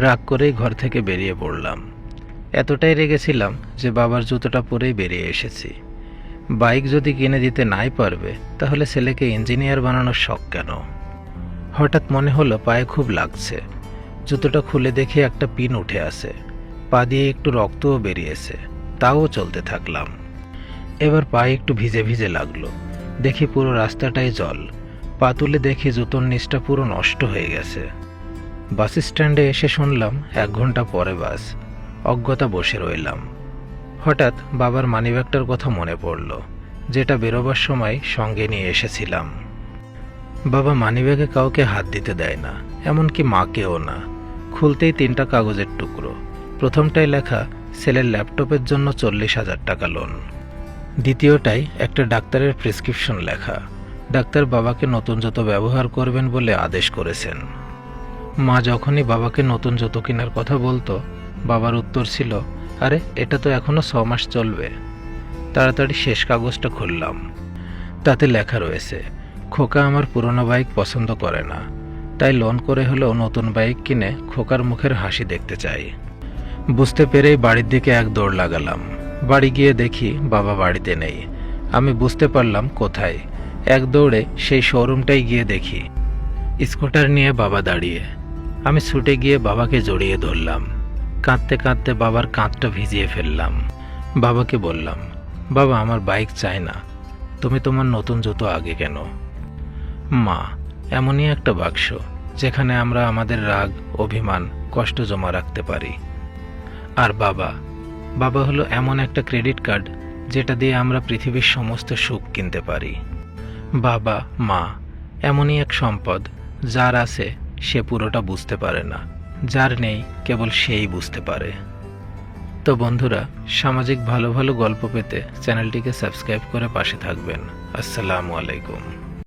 রাগ করেই ঘর থেকে বেরিয়ে পড়লাম। এতটাই রেগেছিলাম যে বাবার জুতোটা পরেই বেরিয়ে এসেছি। বাইক যদি কিনে দিতে নাই পারবে, তাহলে ছেলেকে ইঞ্জিনিয়ার বানানোর শখ কেন? হঠাৎ মনে হলো পায়ে খুব লাগছে। জুতোটা খুলে দেখে একটা পিন উঠে আসে পা দিয়ে একটু রক্তও বেরিয়েছে। তাও চলতে থাকলাম। এবার পায়ে একটু ভিজে ভিজে লাগল। দেখি পুরো রাস্তাটাই জল। পা তুলে দেখি জুতোর নিচটা পুরো নষ্ট হয়ে গেছে। বাস স্ট্যান্ডে এসে শুনলাম এক ঘণ্টা পরে বাস। অজ্ঞতা বসে রইলাম। হঠাৎ বাবার মানিব্যাগটার কথা মনে পড়ল, যেটা বেরোবার সময় সঙ্গে নিয়ে এসেছিলাম। বাবা মানিব্যাগে কাউকে হাত দিতে দেয় না, এমনকি মাকেও না। খুলতেই তিনটা কাগজের টুকরো। প্রথমটায় লেখা, ছেলের ল্যাপটপের জন্য চল্লিশ হাজার টাকা লোন দ্বিতীয়টাই একটা ডাক্তারের প্রেসক্রিপশন লেখা, ডাক্তার বাবাকে নতুন যত ব্যবহার করবেন বলে আদেশ করেছেন। মা যখনই বাবাকে নতুন জুতো কেনার কথা বলতো, বাবার উত্তর ছিল, আরে, এটা তো এখনও ছ মাস চলবে। তাড়াতাড়ি শেষ কাগজটা খুললাম। তাতে লেখা রয়েছে, খোকা আমার পুরনো বাইক পছন্দ করে না। তাই লোন করে হলেও নতুন বাইক কিনে খোকার মুখের হাসি দেখতে চাই। বুঝতে পেরেই বাড়ির দিকে এক দৌড় লাগালাম। বাড়ি গিয়ে দেখি বাবা বাড়িতে নেই। আমি বুঝতে পারলাম কোথায়। এক দৌড়ে সেই শোরুমটাই গিয়ে দেখি। স্কুটার নিয়ে বাবা দাঁড়িয়ে। আমি ছুটে গিয়ে বাবাকে জড়িয়ে ধরলাম। কাঁদতে কাঁদতে বাবার কাঁধটা ভিজিয়ে ফেললাম। বাবাকে বললাম, বাবা, আমার বাইক চাই না। তুমি তোমার নতুন জুতো আগে কেন। মা, এমনই একটা বাক্স, যেখানে আমরা আমাদের রাগ, অভিমান, কষ্ট জমা রাখতে পারি। আর বাবা বাবা হলো এমন একটা ক্রেডিট কার্ড, যেটা দিয়ে আমরা পৃথিবীর সমস্ত সুখ কিনতে পারি। বাবা, মা, এমনই এক সম্পদ, যার আছে সে পুরোটা বুঝতে পারে না। যার নেই, কেবল সেই বুঝতে পারে। তো বন্ধুরা, সামাজিক ভালো ভালো গল্প পেতে চ্যানেলটিকে সাবস্ক্রাইব করে পাশে থাকবেন। আসসালামু আলাইকুম।